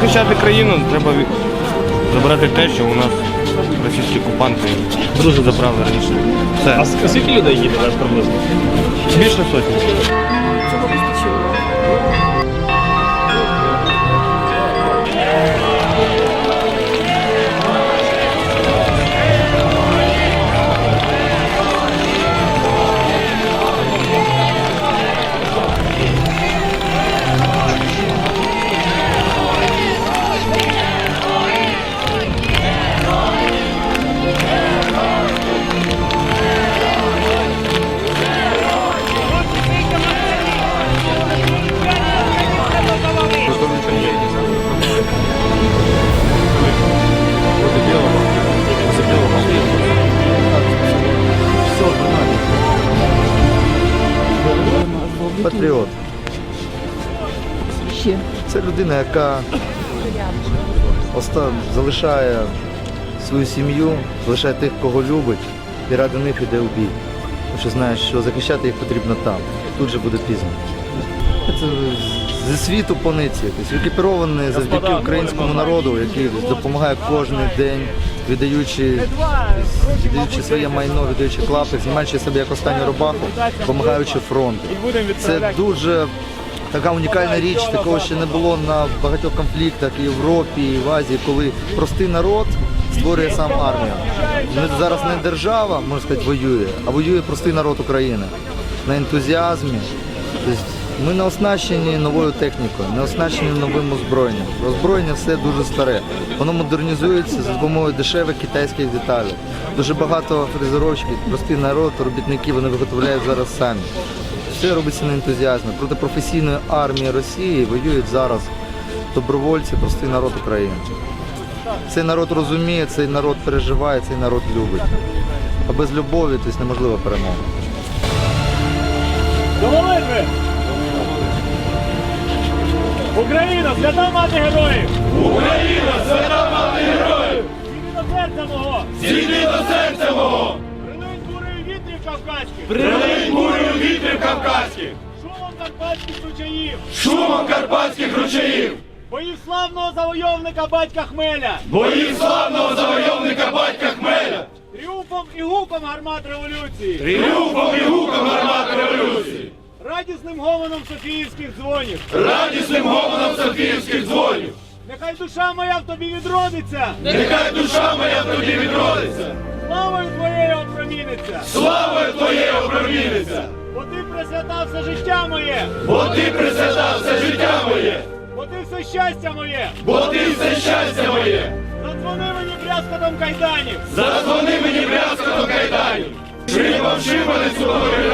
захищати країну, треба забрати те, що у нас російські окупанти дуже забрали раніше. Все. А скільки людей їде приблизно? Більше сотні. Цього вистачило. Патріот. Ще. Це людина, яка оста- залишає свою сім'ю, залишає тих, кого любить, і ради них іде у бій. Тому що знає, що захищати їх потрібно там. Тут же буде пізно. Це зі світу пониці, екіпірований завдяки українському народу, який допомагає кожен день, віддаючи, віддаючи своє майно, віддаючи клапи, знімаючи себе як останню рубаху, допомагаючи фронту. Це дуже така унікальна річ, такого ще не було на багатьох конфліктах і в Європі, і в Азії, коли простий народ створює сам армію. Не- Зараз не держава, можна сказати, воює, а воює простий народ України на ентузіазмі. Ми не оснащені новою технікою, не оснащені новим озброєнням. Озброєння все дуже старе. Воно модернізується за допомогою дешевих китайських деталей. Дуже багато фрезеровщиків, простий народ, робітники вони виготовляють зараз самі. Все робиться на ентузіазмі. Проти професійної армії Росії воюють зараз добровольці, простий народ України. Цей народ розуміє, цей народ переживає, цей народ любить. А без любові тобто, неможлива перемога. Молитви! Україна, свята мати героїв! Україна, свята мати героїв! Зійди до серця мого! Зійди до серця мого! Прилинь бурею вітрів кавказьких! Прилинь бурею вітрів кавказьких, Шумом карпатських ручаїв! шумом карпатських ручаїв, Боїв славного завойовника батька Хмеля! боїв славного завойовника батька Хмеля, Тріумфом і гуком гармат революції! тріумфом і гуком гармат революції, Радісним гомоном Софіївських дзвонів! радісним гомоном Софіївських дзвонів. Нехай душа моя в тобі відродиться! Нехай душа моя в тобі відродиться, Славою твоєю опроміниться! славою твоєю опроміниться, Бо ти присвятав все життя моє! бо ти присвятав все життя моє, Бо ти все щастя моє! бо ти все щастя моє. Задзвони мені брязкотом кайданів! Задзвони мені брязкотом кайданів, шибом шибаницю нової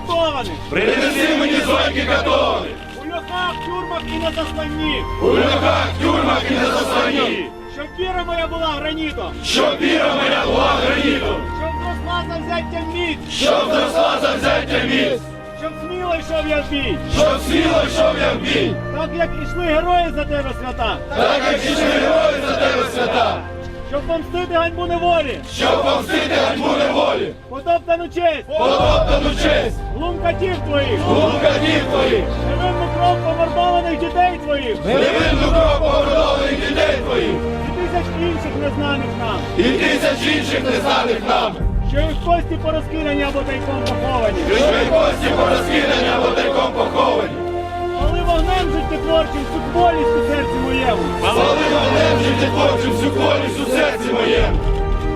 катованих! принеси мені зойки катони, У льохах, тюрмах і на засланні! у льохах, тюрмах і на засланні, Щоб віра моя була гранітом! щоб віра моя була гранітом. Щоб зросла завзяття міць! Щоб зросла завзяття міст, Щоб сміло йшов я в бій! щоб сміло йшов я в бій, Так як ішли герої за тебе свята! так як ішли герої за тебе свята, Щоб помстити ганьбу неволі! щоб помстити ганьбу неволі, Потоптану честь! потоптану честь, катів твоїх! луканів твоїх, Невинну кров помордованих дітей твоїх! невинну кров погордованих дітей твоїх, І тисяч інших незнаних нам! і тисяч інших незнаних нами, Що їх кості порозкидані або тайком поховані! що й кості порозкидані або тайком поховані. Коли вогнем життєтворчим цю болість у серці моєму! Спали вогнем життєтворчим всю колість у серці моєму,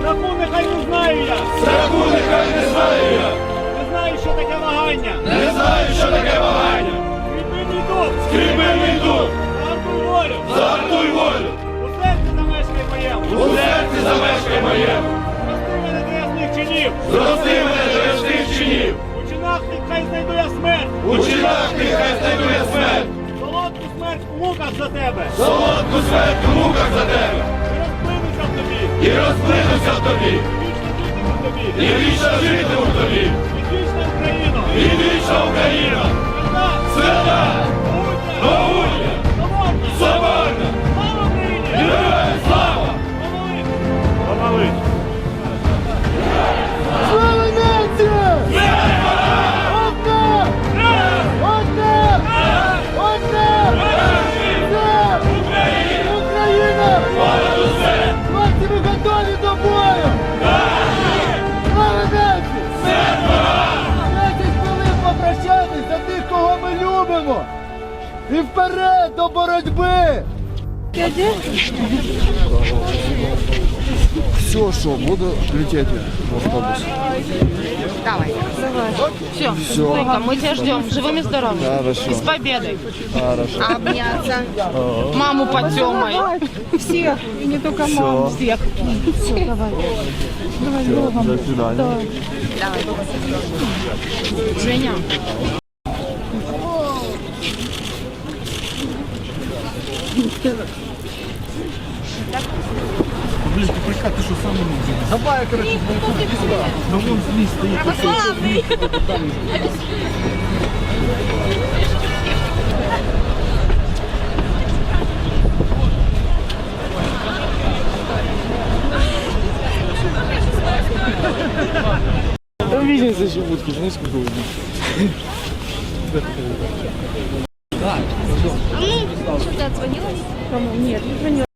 Страху нехай не знаю я! страху нехай не знаю я, Не знаю, що таке вагання! не знаю, що таке вагання. Скріпи мій дух! Скріпи мій дух, Загартуй волю! загартуй волю, У серці замешкай моєму! у серці замешкай моєму. Прости мене до ясних чинів! Зрости муках за тебе! солодку смерть у муках за тебе, І розплинуся в тобі! і розплинуся в тобі, Вічно житиму в тобі! і вічна Україна! і вічна Україна, Свята! Боротьби! Все, что, буду лететь в автобус. Давай. Все, Все. мы тебя ждем. Живым и здоровым. Хорошо. И с победой. Хорошо. Обняться. Маму потемай. Всех. И не только маму. Всех. Все, давай. Давай, другом. До свидания. Давай. Женя. Блин, капелька, ты что сам нужен? Давай, короче, бойкот, иди сюда. Да вон вниз стоит. Православный. Там виден за будки знаешь, сколько видно. Ты отзвонилась? Нет, не звонила.